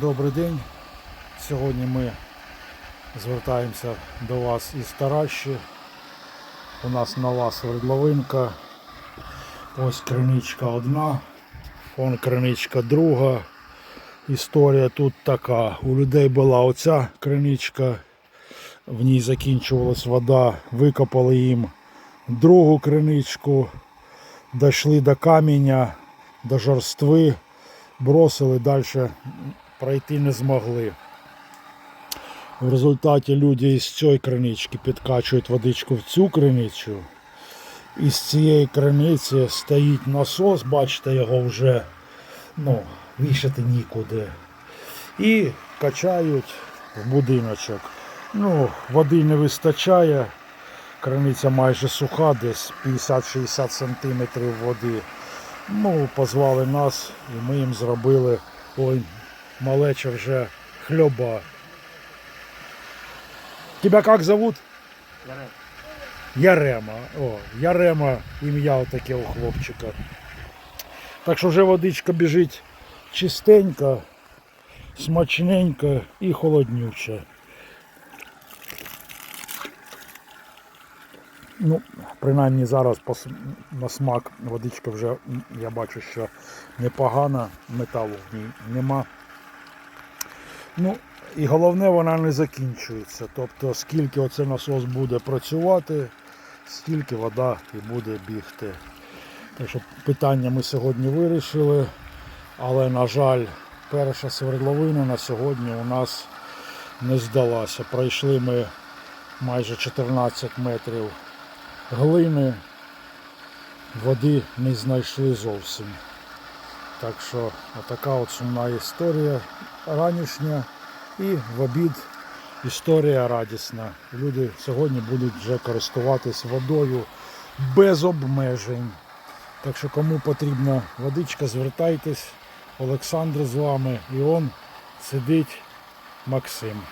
Добрий день. Сьогодні ми звертаємося до вас із Таращі. У нас нова свердловинка. Ось криничка одна, вон криничка друга. Історія тут така. У людей була оця криничка, в ній закінчувалась вода, викопали їм другу криничку, дійшли до каменя, до жорстви, бросили далі пройти не змогли. В результаті люди із цієї кринички підкачують водичку в цю криничку. Із цієї криниці стоїть насос, бачите, його вже ну, вішати нікуди. І качають в будиночок. Ну, води не вистачає. Криниця майже суха, десь 50-60 см води. Ну, позвали нас і ми їм зробили ой, малеча вже хльоба. Тебя як зовут? Ярема. О, Ярема ім'я отаке у хлопчика. Так що вже водичка біжить чистенька, смачненька і холоднюча. Ну, принаймні зараз на смак водичка вже я бачу, що непогана, металу в ній нема. Ну, і головне, вона не закінчується. Тобто, скільки оцей насос буде працювати, стільки вода і буде бігти. Так що питання ми сьогодні вирішили, але, на жаль, перша свердловина на сьогодні у нас не здалася. Пройшли ми майже 14 метрів глини, води не знайшли зовсім. Так що така от сумна історія ранішня і в обід історія радісна. Люди сьогодні будуть вже користуватись водою без обмежень. Так що кому потрібна водичка, звертайтесь. Олександр з вами і он сидить Максим.